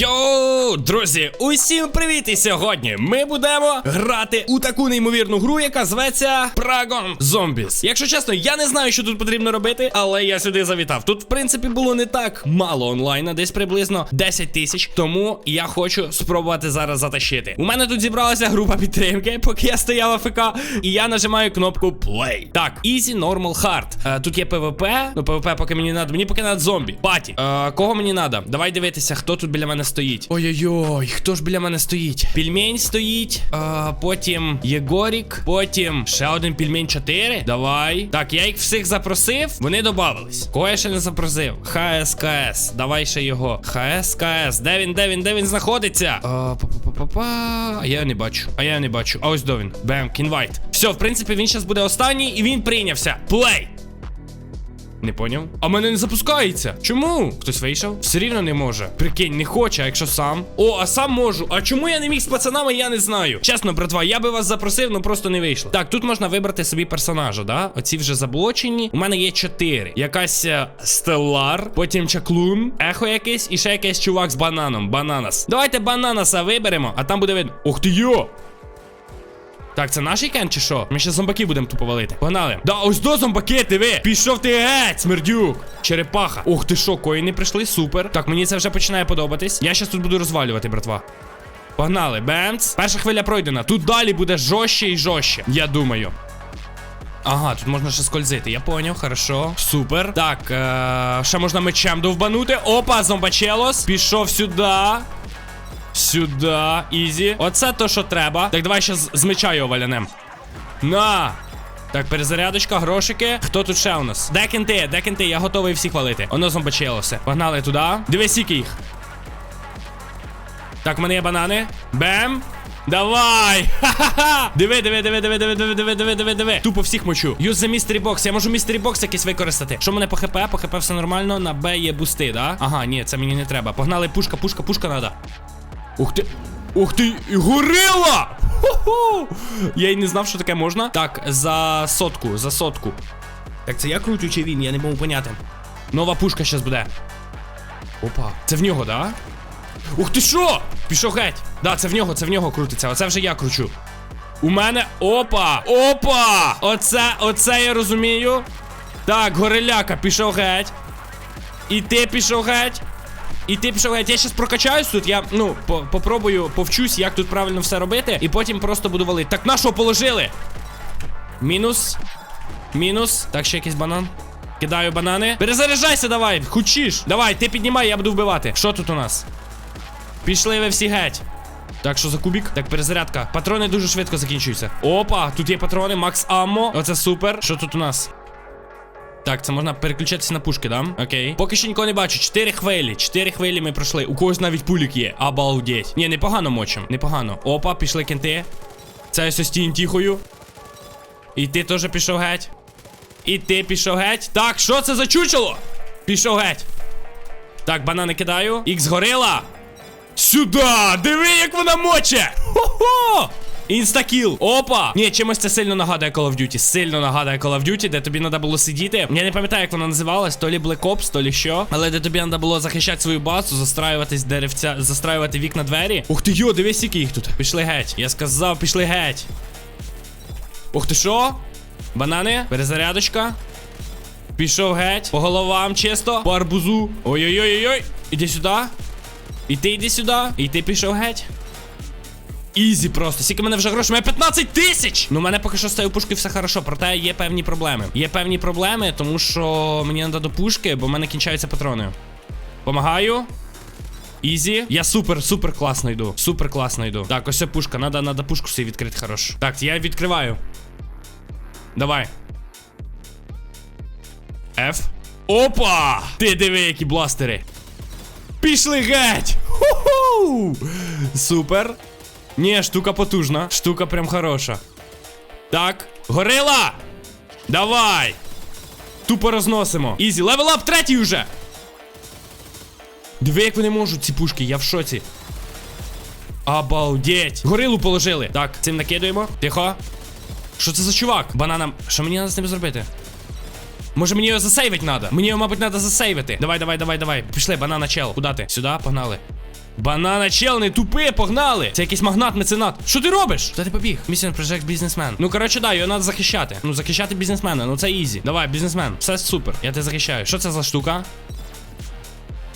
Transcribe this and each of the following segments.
Йоу, друзі, усім привіт! І сьогодні ми будемо грати у таку неймовірну гру, яка зветься Pragon Zombies. Якщо чесно, я не знаю, що тут потрібно робити, але я сюди завітав. Тут, в принципі, було не так мало онлайна, десь приблизно 10 тисяч. Тому я хочу спробувати зараз затащити. У мене тут зібралася група підтримки, поки я стояв АФК, і я нажимаю кнопку Play. Так, Easy, Normal, Hard. Е, тут є PvP. Ну, PvP поки мені надо. Мені поки надо зомбі. Паті. Е, кого мені надо? Давай дивитися, хто тут біля мене стоїть. Ой-ой-ой, хто ж біля мене стоїть? Пільмень стоїть. Е, потім Єгорік. Потім ще один пільмень 4. Давай. Так, я їх всіх запросив. Вони додавались. Кого я ще не запросив? ХСКС. Давай ще його. ХСКС. Де він, де він, де він знаходиться? Е, па-па-па-па-па. А я не бачу. А я не бачу. А ось до він. Бем, інвайт. Все, в принципі, він зараз буде останній, і він прийнявся. Плей. Не поняв? А мене не запускається. Чому? Хтось вийшов? Все рівно не може. Прикинь, не хоче, а якщо сам. О, а сам можу. А чому я не міг з пацанами, я не знаю. Чесно, братва, я би вас запросив, ну просто не вийшло. Так, тут можна вибрати собі персонажа, да? Оці вже заблочені. У мене є чотири. Якась Стеллар, потім чаклун, ехо якийсь і ще якийсь чувак з бананом. Бананас. Давайте бананаса виберемо, а там буде видно. Ух ти йо! Так, це наш кен чи що? Ми ще зомбаки будемо тупо валити. Погнали. Да, ось до зомбаки, ти ви. Пішов ти геть, смердюк. Черепаха. Ух ти що, коїни прийшли, супер. Так, мені це вже починає подобатись. Я щас тут буду розвалювати, братва. Погнали, бемц. Перша хвиля пройдена. Тут далі буде жорстче і жорстче. Я думаю. Ага, тут можна ще скользити. Я поняв, хорошо. Супер. Так, е- ще можна мечем довбанути. Опа, зомбачелос. Пішов сюди. Сюди, ізі. Оце то, що треба. Так, давай ще з, з меча його валянем. На! Так, перезарядочка, грошики. Хто тут ще у нас? Де кенти, де кенти, я готовий всіх валити. Воно зомбачилося. Погнали туди. Дивись, скільки їх. Так, в мене є банани. Бем. Давай! Ха-ха-ха! Диви, диви, диви, диви, диви, диви, диви, диви, диви, диви. Тупо всіх мочу. Юз за містері бокс. Я можу містері бокс якийсь використати. Що мене по хп? По хп все нормально. На Б є бусти, да? Ага, ні, це мені не треба. Погнали, пушка, пушка, пушка надо. Ух ти. Ух ти, горила! Ху-ху! Я й не знав, що таке можна. Так, за сотку, за сотку. Так, це я крутю чи він, я не можу поняти. Нова пушка зараз буде. Опа. Це в нього, да? Ух ти що? Пішов геть. Да, це в нього, це в нього крутиться. Оце вже я кручу. У мене. Опа! Опа! Оце, оце я розумію. Так, гореляка, пішов геть. І ти пішов геть. І ти пішов. Я щас прокачаюсь тут. Я ну по попробую повчусь, як тут правильно все робити. І потім просто буду валити. Так нашого положили. Мінус. Мінус. Так, ще якийсь банан. Кидаю банани. Перезаряджайся, давай, хочеш. Давай, ти піднімай, я буду вбивати. Що тут у нас? Пішли ви всі геть. Так, що за кубік? Так, перезарядка. Патрони дуже швидко закінчуються. Опа, тут є патрони, Макс Аммо. Оце супер. Що тут у нас? Так, це можна переключатися на пушки, да? Окей. Поки що нікого не бачу. Чотири хвилі. Чотири хвилі ми пройшли. У когось навіть пулік є. Обалдеть. Ні, непогано мочим. Непогано. Опа, пішли кенти. Це ось ось тінь. І ти теж пішов геть. І ти пішов геть. Так, що це за чучело? Пішов геть. Так, банани кидаю. Ікс горила. Сюда! Диви, як вона моче! Хо-хо! Інстакіл. Опа! Ні, чимось це сильно нагадує Call of Duty. Сильно нагадує Call of Duty, де тобі треба було сидіти. Я не пам'ятаю, як вона називалась, то лі Black Ops, то лі що. Але де тобі треба було захищати свою базу, застраюватись деревця, застраювати вікна двері. Ух ти йо, дивись, скільки їх тут. Пішли геть. Я сказав, пішли геть. Ух ти що? Банани, перезарядочка. Пішов геть. По головам чисто. По арбузу. Ой-ой-ой-ой. Іди сюди. І ти йди сюди. І ти пішов геть. Ізі просто. Скільки мене вже? У мене 15 тисяч! Ну, у мене поки що з цією пушкою все хорошо, проте є певні проблеми. Є певні проблеми, тому що мені треба до пушки, бо в мене кінчаються патрони. Помагаю. Ізі. Я супер, супер класно йду. Супер класно йду. Так, ось ця пушка. Надо, надо пушку собі відкрити хорош. Так, я відкриваю. Давай. F. Опа! Ти диви, які бластери. Пішли геть! Ху-ху! Супер. Ні, штука потужна. Штука прям хороша. Так, горила! Давай! Тупо розносимо. Ізі, левел ап третій уже! Диви, як вони можуть, ці пушки, я в шоці. Обалдеть! Горилу положили. Так, цим накидуємо. Тихо. Що це за чувак? Бананам. Що мені треба з ним зробити? Може мені його засейвить надо? Мені його, мабуть, треба засейвити. Давай, давай, давай, давай. Пішли, банана чел. Куда ти? Сюди, погнали. Банана чел, не тупи, погнали! Це якийсь магнат, меценат. Що ти робиш? Та ти побіг. Місіон Project бізнесмен. Ну коротше, да, його треба захищати. Ну, захищати бізнесмена, ну це ізі. Давай, бізнесмен. Все супер. Я тебе захищаю. Що це за штука?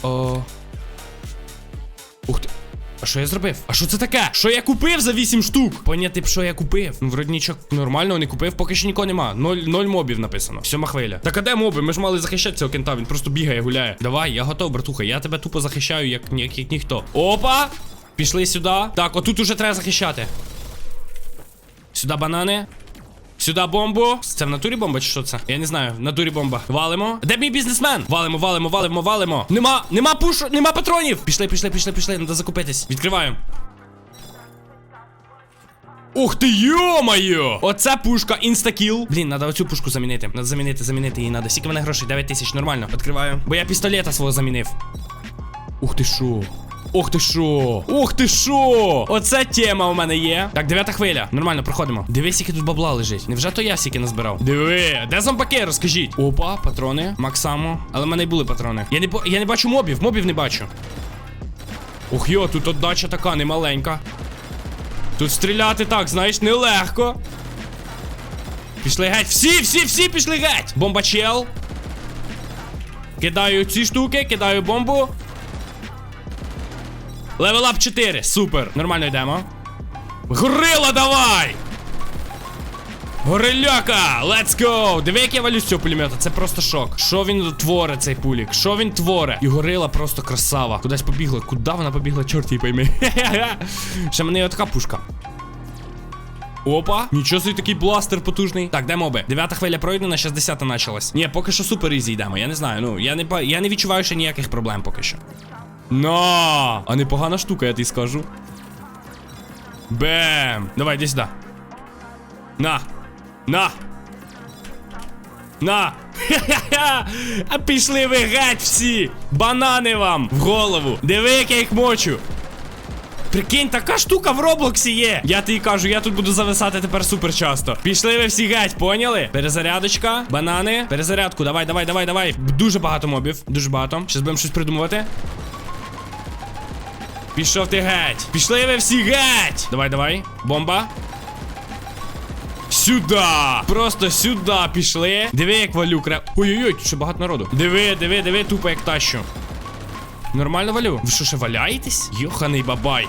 О. Ух ти. А що я зробив? А що це таке? Що я купив за 8 штук? Поняти б, що я купив. Ну, вроді нічого нормального не купив, поки що нікого нема. Ноль, ноль мобів написано. Сьома хвиля. Так а де моби? Ми ж мали захищати цього кента, він просто бігає, гуляє. Давай, я готов, братуха. Я тебе тупо захищаю, як, як, як ніхто. Опа! Пішли сюди. Так, отут уже треба захищати. Сюди банани. Сюди бомбу. Це в натурі бомба чи що це? Я не знаю. В натурі бомба. Валимо. Де мій бізнесмен? Валимо, валимо, валимо, валимо. Нема, нема пушу, нема патронів. Пішли, пішли, пішли, пішли. Надо закупитись. Відкриваємо. Ух ти, йо-моє! Оце пушка інстакіл. Блін, надо оцю пушку замінити. Надо замінити, замінити її надо. Скільки мене грошей? 9 тисяч, нормально. Відкриваю. Бо я пістолета свого замінив. Ух ти шо. Ох ти шо! Ух ти шо! Оце тема у мене є. Так, дев'ята хвиля. Нормально, проходимо. Дивись, скільки тут бабла лежить. Невже то я стільки назбирав? Диви, де зомбаки, розкажіть. Опа, патрони. Максамо. Але в мене й були патрони. Я не я не бачу мобів, мобів не бачу. Ух йо, тут отдача така немаленька. Тут стріляти так, знаєш, нелегко. Пішли геть. Всі, всі, всі пішли геть. Бомба чел. Кидаю ці штуки, кидаю бомбу. Левел ап 4, супер. Нормально йдемо. Горила, давай! Гориляка! Let's go! Диви, як я валю з цього пулемета, це просто шок. Що він творить, цей пулік? Що він творить? І горила просто красава. Кудись побігла. Куди вона побігла, чорт її пойми. Ще мене є така пушка. Опа, нічого собі такий бластер потужний. Так, де моби? Дев'ята хвиля пройдена, 60 почалась. Ні, поки що супер ізі йдемо. Я не знаю. Ну, я не я не відчуваю ще ніяких проблем поки що. На! А непогана штука, я тобі скажу. Бем! Давай, іди сюди. На! На! На! Ха-ха-ха! А пішли ви геть всі! Банани вам в голову! Диви, як я їх мочу! Прикинь, така штука в Роблоксі є. Я тобі кажу, я тут буду зависати тепер супер часто. Пішли ви всі геть, поняли? Перезарядочка, банани, перезарядку. Давай, давай, давай, давай. Дуже багато мобів. Дуже багато. Щас будемо щось придумувати. Пішов ти геть. Пішли ви всі геть. Давай, давай. Бомба. Сюда! Просто сюди пішли. Диви, як валю кре. Ой-ой-ой, тут ще багато народу. Диви, диви, диви, тупо як тащу. Нормально валю. Ви що, ще валяєтесь? Йоханий бабай.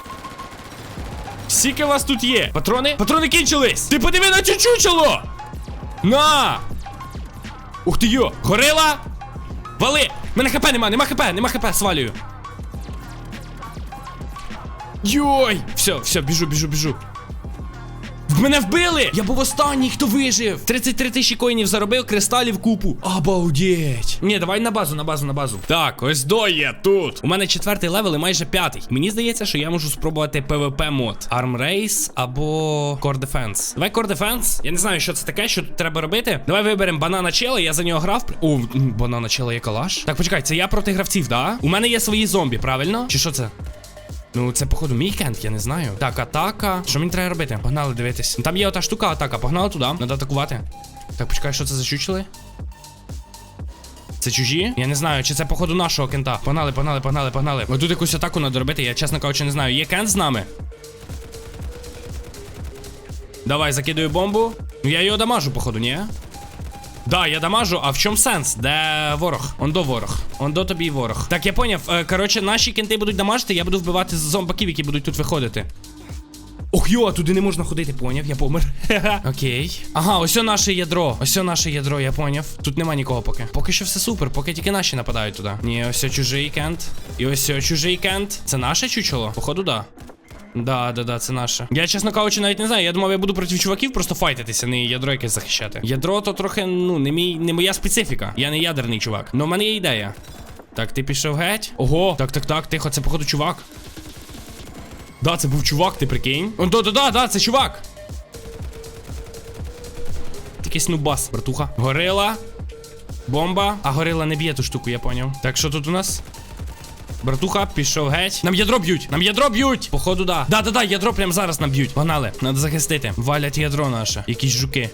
Скільки вас тут є? Патрони? Патрони кінчились! Ти подиви на цю чучело! На! Ух ти йо! Горила! Вали! Мене хп нема, нема хп, нема хп, свалюю. Йой! Все, все, біжу, біжу, біжу. В мене вбили! Я був останній, хто вижив. 33 тисячі коїнів заробив, кристалів купу. Обалдеть. Ні, давай на базу, на базу, на базу. Так, ось до є тут. У мене четвертий левел і майже п'ятий. Мені здається, що я можу спробувати PvP мод. Arm Race або Core Defense. Давай Core Defense. Я не знаю, що це таке, що тут треба робити. Давай виберемо банана чела, я за нього грав. О, банана чела є калаш. Так, почекай, це я проти гравців, да? У мене є свої зомбі, правильно? Чи що це? Ну, це, походу, мій кент, я не знаю. Так, атака. Що мені треба робити? Погнали дивитись. Ну, Там є ота штука, атака. Погнали туди. Надо атакувати. Так, почекай, що це за чучели? Це чужі? Я не знаю, чи це, походу, нашого кента. Погнали, погнали, погнали, погнали. Ось тут якусь атаку треба робити, я чесно кажучи, не знаю. Є кент з нами? Давай, закидаю бомбу. Ну я його дамажу, походу, ні? Да, я дамажу, а в чому сенс? Де ворог? Ондо ворог. Ондо тобі ворог. Так, я поняв. Е, коротше, наші кенти будуть дамажити, я буду вбивати зомбаків, які будуть тут виходити. Ох йо, туди не можна ходити, поняв, я помер. Окей. Ага, ось наше ядро. Ось наше ядро, я поняв. Тут нема нікого поки. Поки що все супер, поки тільки наші нападають туди. Ні, ось чужий кент. І ось чужий кент. Це наше чучело? Походу, да. Да, да, да, це наше. Я, чесно кажучи, навіть не знаю. Я думав, я буду проти чуваків просто файтитися, не ядро якесь захищати. Ядро то трохи, ну, не мій, не моя специфіка. Я не ядерний чувак. Но в мене є ідея. Так, ти пішов геть. Ого, так, так, так, тихо, це походу чувак. Да, це був чувак, ти прикинь. Да, да, да, да, це чувак. Такий снубас, братуха. Горила. Бомба. А горила не б'є ту штуку, я поняв. Так, що тут у нас? Братуха, пішов геть. Нам ядро б'ють! Нам ядро б'ють! Походу, да. Да, да, да, ядро прямо зараз нам б'ють. Погнали. Надо захистити. Валять ядро наше. Якісь жуки.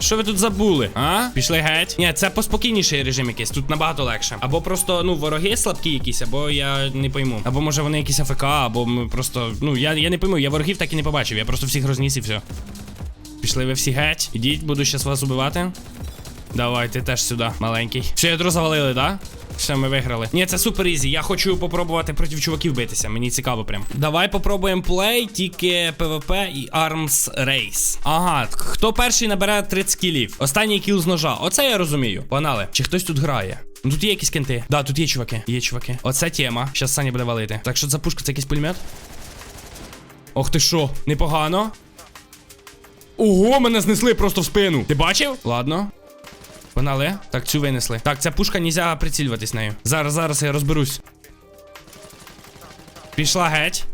Що ви тут забули? А? Пішли геть? Ні, це поспокійніший режим якийсь, тут набагато легше. Або просто, ну, вороги слабкі якісь, або я не пойму. Або може вони якісь АФК, або ми просто. Ну, я, я не пойму, я ворогів так і не побачив. Я просто всіх розніс і все. Пішли ви всі геть. Ідіть, буду щас вас убивати. Давай, ти теж сюди, маленький. Все, ядро завалили, да? Все, ми виграли. Ні, це супер ізі. Я хочу попробувати проти чуваків битися. Мені цікаво прям. Давай попробуємо плей, тільки ПВП і Arms Race. Ага, хто перший набере 30 кілів? Останній кіл з ножа. Оце я розумію. Погнали. Чи хтось тут грає? Ну тут є якісь кенти. Да, тут є чуваки. Є чуваки. Оце тема. Щас Саня буде валити. Так, що це за пушка? Це якийсь пулемет? Ох ти що, непогано. Ого, мене знесли просто в спину. Ти бачив? Ладно. Погнали. Так, цю винесли. Так, ця пушка нельзя прицілюватись нею. Зараз, зараз я розберусь. Пішла геть.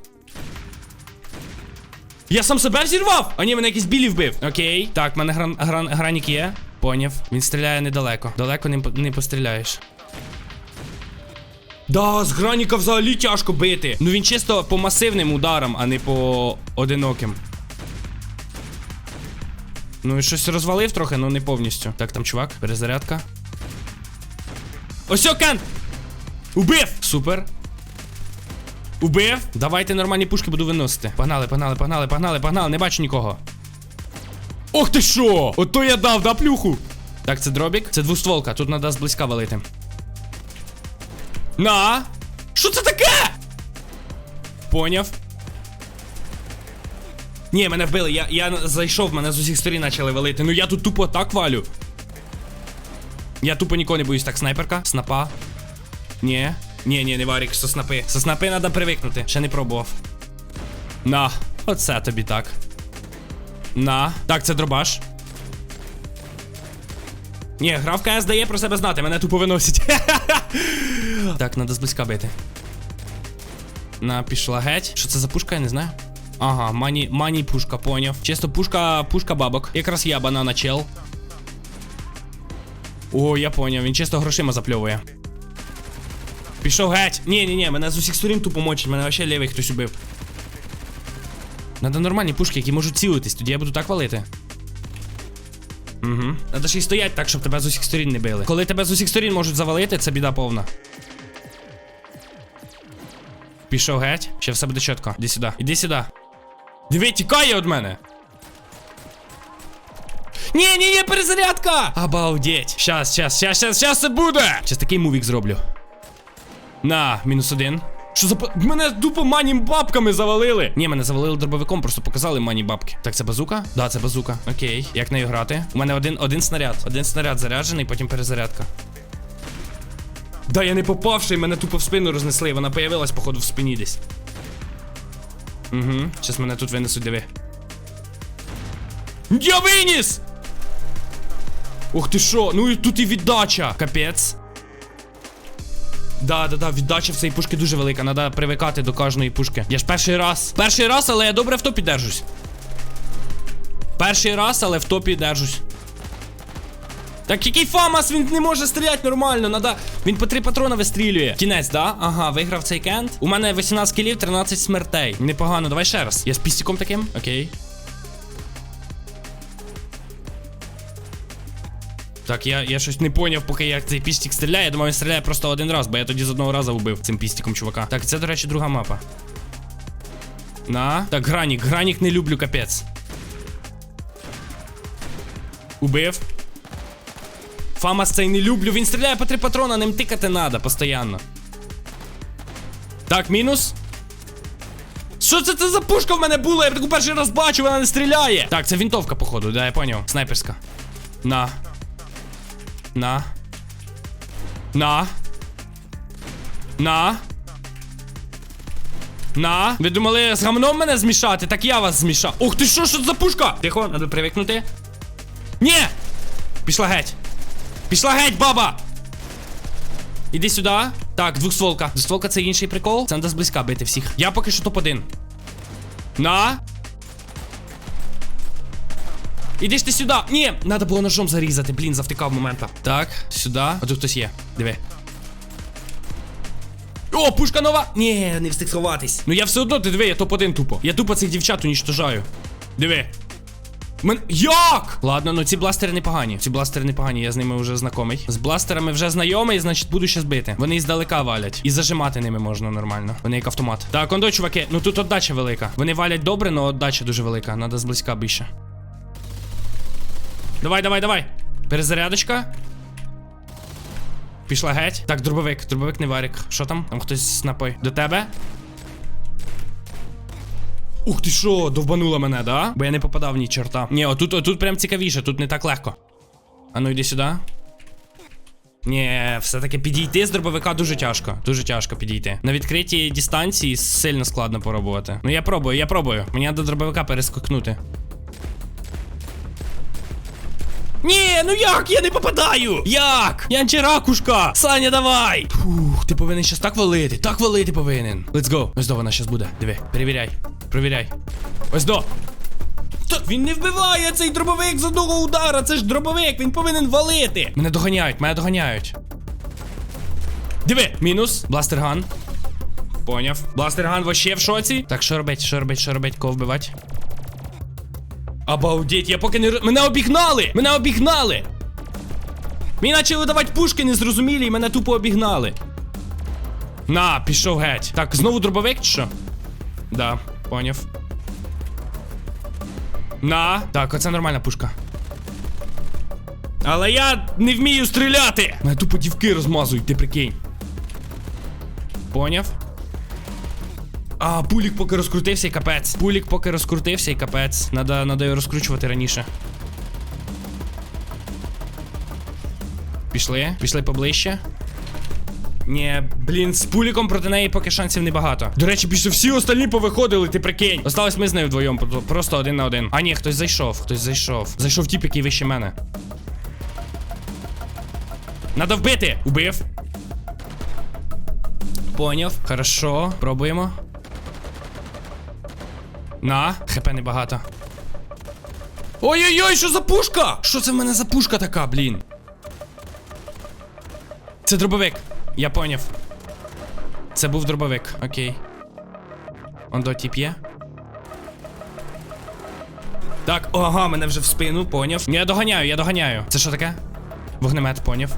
Я сам себе взірвав! А ні, мене якийсь білі вбив. Окей. Так, в мене гран, гран, гранік є. Поняв. Він стріляє недалеко. Далеко не, не постріляєш. Да, з граніка взагалі тяжко бити. Ну він чисто по масивним ударам, а не по одиноким. Ну і щось розвалив трохи, ну не повністю. Так, там чувак, перезарядка. Ось о, Убив! Супер. Убив. Давайте нормальні пушки буду виносити. Погнали, погнали, погнали, погнали, погнали, не бачу нікого. Ох ти що! Ото я дав, да, плюху? Так, це дробік. Це двостволка, тут треба зблизька валити. На! Що це таке? Поняв. Ні, мене вбили. Я, я зайшов, мене з усіх сторін почали валити. Ну я тут тупо так валю. Я тупо нікого не боюсь. Так, снайперка, снапа. Ні. Ні, ні, не варік, со снапи. Со треба привикнути. Ще не пробував. На, оце тобі так. На. Так, це дробаш. Ні, гра в КС дає про себе знати, мене тупо виносять. так, треба зблизька бити. На, пішла геть. Що це за пушка, я не знаю. Ага, мані, мані пушка, поняв. Чисто пушка, пушка бабок. Якраз я банана чел. О, я поняв, він чисто грошима запльовує. Пішов геть. Ні, ні, ні, мене з усіх сторін тупо мочить, мене вообще лівий хтось убив. Надо нормальні пушки, які можуть цілитись, тоді я буду так валити. Угу. Надо ще й стоять так, щоб тебе з усіх сторін не били. Коли тебе з усіх сторін можуть завалити, це біда повна. Пішов геть. Ще все буде чітко. Іди сюди. Іди сюди. Диви, тікає від мене. Ні, ні, ні, перезарядка! Обалдеть. Щас, щас, щас, щас, щас це буде! Щас такий мувік зроблю. На, мінус один. Що за Мене дупо мані бабками завалили. Ні, мене завалили дробовиком, просто показали мані бабки. Так, це базука? Да, це базука. Окей. Як нею грати? У мене один, один снаряд. Один снаряд заряджений, потім перезарядка. Да, я не попавши, мене тупо в спину рознесли. Вона появилась, походу, в спині десь. Угу. Щас мене тут винесуть, диви. Я виніс! Ух ти що, ну і тут і віддача. Капець. Да, да, да, віддача в цій пушки дуже велика. Надо привикати до кожної пушки. Я ж перший раз. Перший раз, але я добре в топі держусь. Перший раз, але в топі держусь. Так який Фамас, він не може стріляти нормально. Надо. Він по три патрона вистрілює. Кінець, да? Ага, виграв цей кент. У мене 18 кілів, 13 смертей. Непогано, давай ще раз. Я з пістіком таким. Окей. Так, я, я щось не поняв, поки як цей пістік стріляє. Я думав, він стріляє просто один раз, бо я тоді з одного разу вбив цим пістіком чувака. Так, це, до речі, друга мапа. На. Так, гранік, гранік не люблю, капець. Убив. Фамас цей не люблю. Він стріляє по три патрона, ним тикати надо постійно. Так, мінус. Що це, це за пушка в мене була? Я таку перший раз бачу, вона не стріляє. Так, це вінтовка, походу, да, я поняв. Снайперська. На. На. На. На. На. Ви думали з гамном мене змішати? Так я вас змішав. Ух ти що, що це за пушка? Тихо, треба привикнути. Ні! Пішла геть. Пішла геть, баба! Іди сюди. Так, двохстволка. Двохстволка це інший прикол. Це треба зблизька бити всіх. Я поки що топ-1. На. Іди ж ти сюди. Ні, треба було ножом зарізати, блін, завтикав момента. Так, сюди. А тут хтось є. Диви. О, пушка нова! Ні, не встиг сховатись. Ну я все одно, ти диви, я топ-1 тупо. Я тупо цих дівчат унічтожаю. Диви. Мен... Як? Ладно, ну ці бластери непогані. Ці бластери непогані, я з ними вже знайомий. З бластерами вже знайомий, значить буду ще збити. Вони іздалека валять. І зажимати ними можна нормально. Вони як автомат. Так, ондо, чуваки, ну тут отдача велика. Вони валять добре, але отдача дуже велика. Надо зблизька більше. Давай, давай, давай. Перезарядочка. Пішла геть. Так, дробовик, дробовик не варик. Що там? Там хтось напой. До тебе? Ух ти що, довбанула мене, да? Бо я не попадав ні чорта. Ні, отут, отут прям цікавіше, тут не так легко. А ну йди сюди. Ні, все-таки підійти з дробовика дуже тяжко. Дуже тяжко підійти. На відкритій дистанції сильно складно поробувати. Ну я пробую, я пробую. Мені до дробовика перескокнути. Ні, ну як? Я не попадаю! Як? Я ракушка! Саня, давай! Фух, ти повинен щас так валити, так валити повинен. Let's go. Ось вона щас буде. Диви, перевіряй. Провіряй. Ось до. Та він не вбиває цей дробовик з одного удара. Це ж дробовик, він повинен валити. Мене доганяють, мене доганяють. Диви, мінус, бластерган. Поняв. Бластерган вообще в шоці. Так, що робить, що робить, що робить, кого вбивати? Обалдеть, я поки не. Мене обігнали! Мене обігнали! Мені почали давати пушки незрозумілі і мене тупо обігнали. На, пішов геть. Так, знову дробовик чи що? Да, поняв. На. Так, оце нормальна пушка. Але я не вмію стріляти! Мене тупо дівки розмазують, ти прикинь. Поняв? А, пулік поки розкрутився і капець. Пулік поки розкрутився і капець. Надо, надо його розкручувати раніше. Пішли, пішли поближче. Ні, блін, з пуліком проти неї поки шансів небагато. До речі, більше всі остальні повиходили, ти прикинь. Осталось ми з нею вдвоєм, просто один на один. А ні, хтось зайшов, хтось зайшов. Зайшов тіп, який вище мене. Надо вбити! Убив. Поняв. Хорошо, пробуємо. На, хп небагато. Ой-ой-ой, що за пушка? Що це в мене за пушка така, блін? Це дробовик. Я поняв. Це був дробовик, окей. Он до тіп є. Так, ага, мене вже в спину, поняв. Я доганяю, я доганяю. Це що таке? Вогнемет, поняв.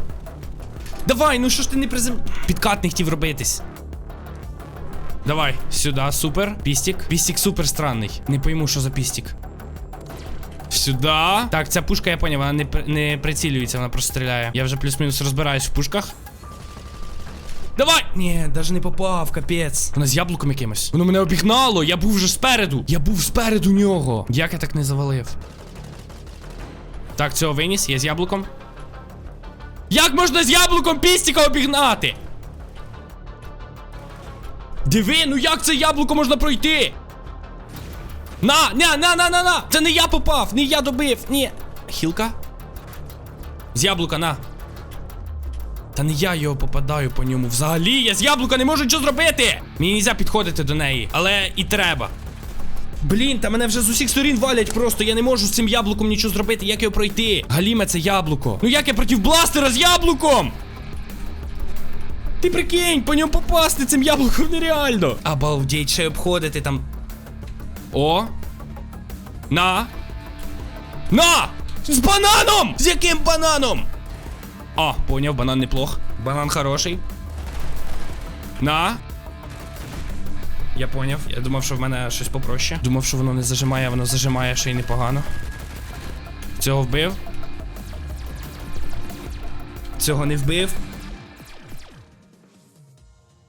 Давай, ну що ж ти не призем... Підкат не хотів робитись. Давай, сюди, супер. Пістік. Пістік супер странний. Не пойму, що за пістік. Сюди. Так, ця пушка, я поняв, вона не, не прицілюється, вона просто стріляє. Я вже плюс-мінус розбираюсь в пушках. Давай! Ні, навіть не попав, капець. Вона з яблуком якимось. Воно мене обігнало, я був вже спереду. Я був спереду нього. Як я так не завалив? Так, цього виніс, я з яблуком. Як можна з яблуком пістіка обігнати? Диви, ну як це яблуко можна пройти? На, на, на, на, на, на! Це не я попав, не я добив, ні. Хілка? З яблука, на. Та не я його попадаю по ньому. Взагалі, я з яблука не можу нічого зробити. Мені не можна підходити до неї, але і треба. Блін, та мене вже з усіх сторін валять просто. Я не можу з цим яблуком нічого зробити. Як його пройти? Галіме, це яблуко. Ну як я проти бластера з яблуком? Ти прикинь, по ньому попасти цим яблуком нереально. Обалдеть, ще обходити там. О. На. На! З бананом! З яким бананом? А, поняв, банан неплох. Банан хороший. На. Я поняв. Я думав, що в мене щось попроще. Думав, що воно не зажимає, воно зажимає ще й непогано. Цього вбив. Цього не вбив.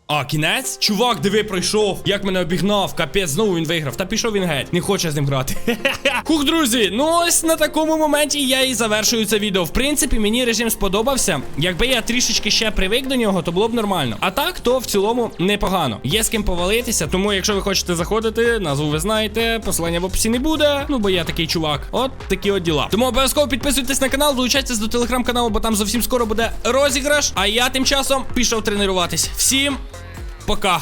А, кінець? Чувак, диви, пройшов. Як мене обігнав, капець, знову він виграв. Та пішов він геть. Не хоче з ним грати. Хух, друзі, ну ось на такому моменті я і завершую це відео. В принципі, мені режим сподобався. Якби я трішечки ще привик до нього, то було б нормально. А так, то в цілому непогано. Є з ким повалитися, тому якщо ви хочете заходити, назву ви знаєте, посилання в описі не буде. Ну, бо я такий чувак. От такі от діла. Тому обов'язково підписуйтесь на канал, долучайтесь до телеграм-каналу, бо там зовсім скоро буде розіграш. А я тим часом пішов тренуватись. Всім пока.